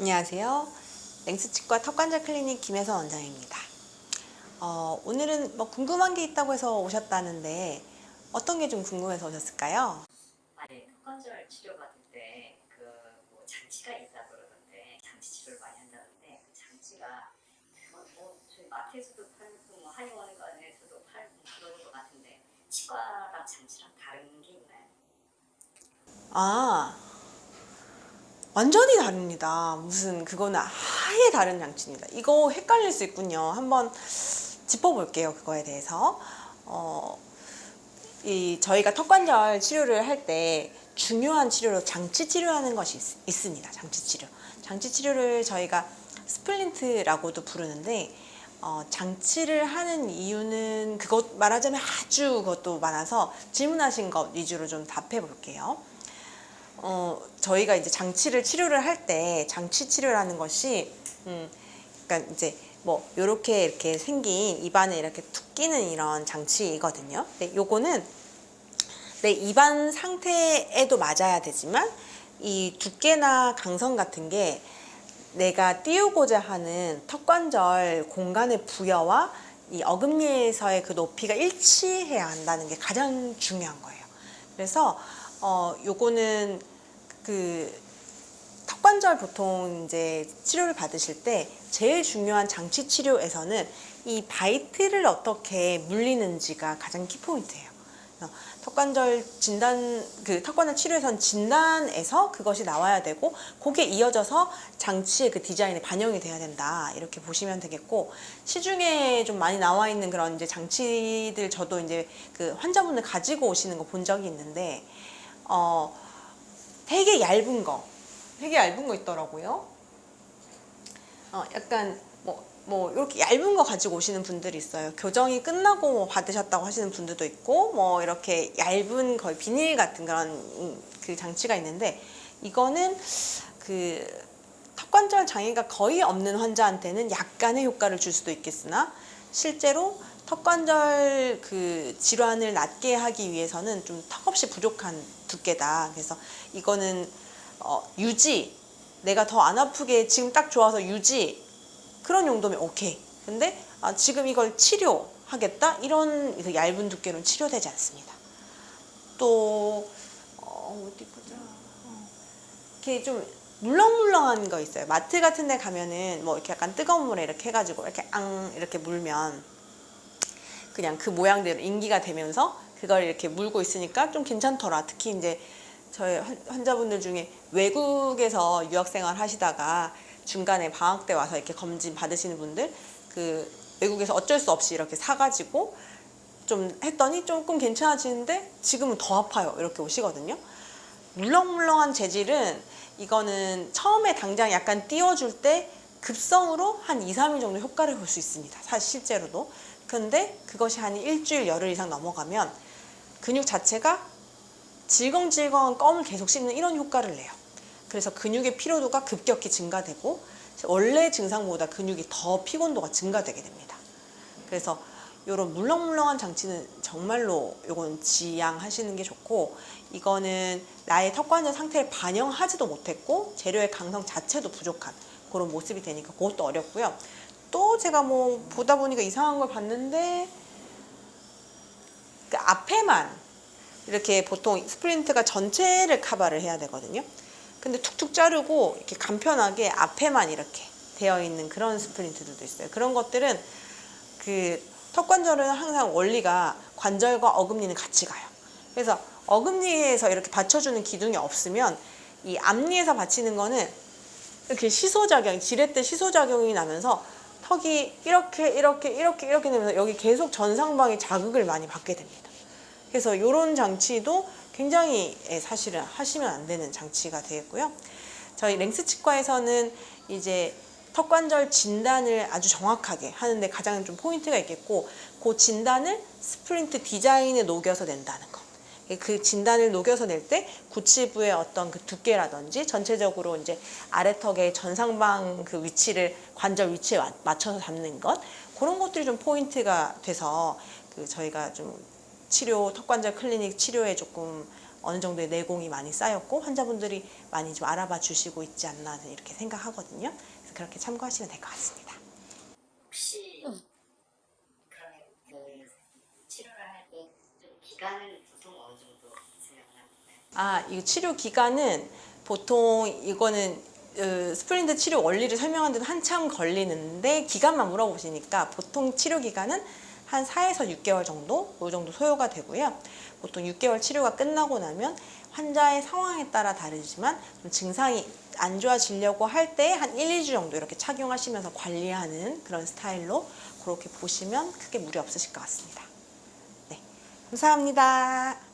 안녕하세요. 랭스치과 턱관절 클리닉 김혜선 원장입니다. 어, 오늘은 뭐 궁금한 게 있다고 해서 오셨다는데 어떤 게 좀 궁금해서 오셨을까요? 아니 턱관절 치료 받을 때 그 뭐 장치가 있다 그러던데 장치 치료를 많이 한다는데 그 장치가 뭐, 뭐 저희 마트에서도 팔고 뭐 한의원에서도 팔고 그러는 것 같은데 치과랑 장치랑 다른 게 있나요? 아, 완전히 다릅니다. 무슨 그거는 아예 다른 장치입니다. 이거 헷갈릴 수 있군요. 한번 짚어볼게요. 그거에 대해서. 어, 이 저희가 턱관절 치료를 할 때 중요한 치료로 장치 치료하는 것이 있, 있습니다. 장치 치료. 장치 치료를 저희가 스플린트라고도 부르는데 어, 장치를 하는 이유는 그것 말하자면 아주 그것도 많아서 질문하신 것 위주로 좀 답해 볼게요. 어, 저희가 이제 장치를 치료를 할 때 장치 치료라는 것이 음, 그러니까 이제 뭐 요렇게 이렇게 생긴 입안에 이렇게 툭 끼는 이런 장치이거든요. 근데 요거는 내 입안 상태에도 맞아야 되지만 이 두께나 강성 같은 게 내가 띄우고자 하는 턱관절 공간의 부여와 이 어금니에서의 그 높이가 일치해야 한다는 게 가장 중요한 거예요. 그래서 어 요거는 그 턱관절 보통 이제 치료를 받으실 때 제일 중요한 장치 치료에서는 이 바이트를 어떻게 물리는지가 가장 키포인트예요. 턱관절 진단 그 턱관절 치료에선 진단에서 그것이 나와야 되고 거기에 이어져서 장치의 그 디자인에 반영이 돼야 된다 이렇게 보시면 되겠고 시중에 좀 많이 나와 있는 그런 이제 장치들 저도 이제 그 환자분들 가지고 오시는 거 본 적이 있는데 어 되게 얇은 거 되게 얇은 거 있더라고요. 어 약간 뭐, 뭐, 이렇게 얇은 거 가지고 오시는 분들이 있어요. 교정이 끝나고 뭐 받으셨다고 하시는 분들도 있고, 뭐, 이렇게 얇은 거의 비닐 같은 그런 음, 그 장치가 있는데, 이거는 그 턱관절 장애가 거의 없는 환자한테는 약간의 효과를 줄 수도 있겠으나, 실제로 턱관절 그 질환을 낫게 하기 위해서는 좀 턱없이 부족한 두께다. 그래서 이거는 어, 유지, 내가 더 안 아프게 지금 딱 좋아서 유지, 그런 용도면 오케이. 근데 아, 지금 이걸 치료하겠다? 이런 그 얇은 두께로는 치료되지 않습니다. 또, 어, 어디 보자. 어, 이렇게 좀 물렁물렁한 거 있어요. 마트 같은 데 가면은 뭐 이렇게 약간 뜨거운 물에 이렇게 해가지고 이렇게 앙 이렇게 물면 그냥 그 모양대로 인기가 되면서 그걸 이렇게 물고 있으니까 좀 괜찮더라. 특히 이제 저희 환- 환자분들 중에 외국에서 유학생활 하시다가 중간에 방학 때 와서 이렇게 검진 받으시는 분들 그 외국에서 어쩔 수 없이 이렇게 사가지고 좀 했더니 조금 괜찮아지는데 지금은 더 아파요. 이렇게 오시거든요. 물렁물렁한 재질은 이거는 처음에 당장 약간 띄워줄 때 급성으로 한 2, 3일 정도 효과를 볼 수 있습니다. 사실 실제로도. 근데 그것이 한 일주일, 열흘 이상 넘어가면 근육 자체가 질겅질겅한 껌을 계속 씹는 이런 효과를 내요. 그래서 근육의 피로도가 급격히 증가되고 원래 증상보다 근육이 더 피곤도가 증가되게 됩니다. 그래서 이런 물렁물렁한 장치는 정말로 요건 지양하시는 게 좋고 이거는 나의 턱관절 상태를 반영하지도 못했고 재료의 강성 자체도 부족한 그런 모습이 되니까 그것도 어렵고요. 또 제가 뭐 보다 보니까 이상한 걸 봤는데 그 앞에만 이렇게 보통 스프린트가 전체를 커버를 해야 되거든요. 근데 툭툭 자르고 이렇게 간편하게 앞에만 이렇게 되어 있는 그런 스프린트들도 있어요. 그런 것들은 그 턱 관절은 항상 원리가 관절과 어금니는 같이 가요. 그래서 어금니에서 이렇게 받쳐주는 기둥이 없으면 이 앞니에서 받치는 거는 이렇게 시소작용, 지렛대 시소작용이 나면서 턱이 이렇게 이렇게 이렇게 이렇게 되면서 여기 계속 전상방에 자극을 많이 받게 됩니다. 그래서 이런 장치도 굉장히 예, 사실은 하시면 안 되는 장치가 되겠고요. 저희 랭스 치과에서는 이제 턱관절 진단을 아주 정확하게 하는데 가장 좀 포인트가 있겠고 그 진단을 스프린트 디자인에 녹여서 낸다는 것. 그 진단을 녹여서 낼 때 구치부의 어떤 그 두께라든지 전체적으로 이제 아래턱의 전상방 그 위치를 관절 위치에 마- 맞춰서 잡는 것 그런 것들이 좀 포인트가 돼서 그 저희가 좀 치료 턱관절 클리닉 치료에 조금 어느 정도의 내공이 많이 쌓였고 환자분들이 많이 좀 알아봐 주시고 있지 않나 이렇게 생각하거든요. 그렇게 참고하시면 될 것 같습니다. 혹시 그러면 그 치료를 할때좀 기간은 보통 어느 정도 생각을 하나요? 아, 이 치료 기간은 보통 이거는 어, 스프린트 치료 원리를 설명하는 데는 한참 걸리는데 기간만 물어보시니까 보통 치료 기간은 한 4에서 6개월 정도, 이 정도 소요가 되고요. 보통 6개월 치료가 끝나고 나면 환자의 상황에 따라 다르지만 좀 증상이 안 좋아지려고 할 때 한 1, 2주 정도 이렇게 착용하시면서 관리하는 그런 스타일로 그렇게 보시면 크게 무리 없으실 것 같습니다. 네, 감사합니다.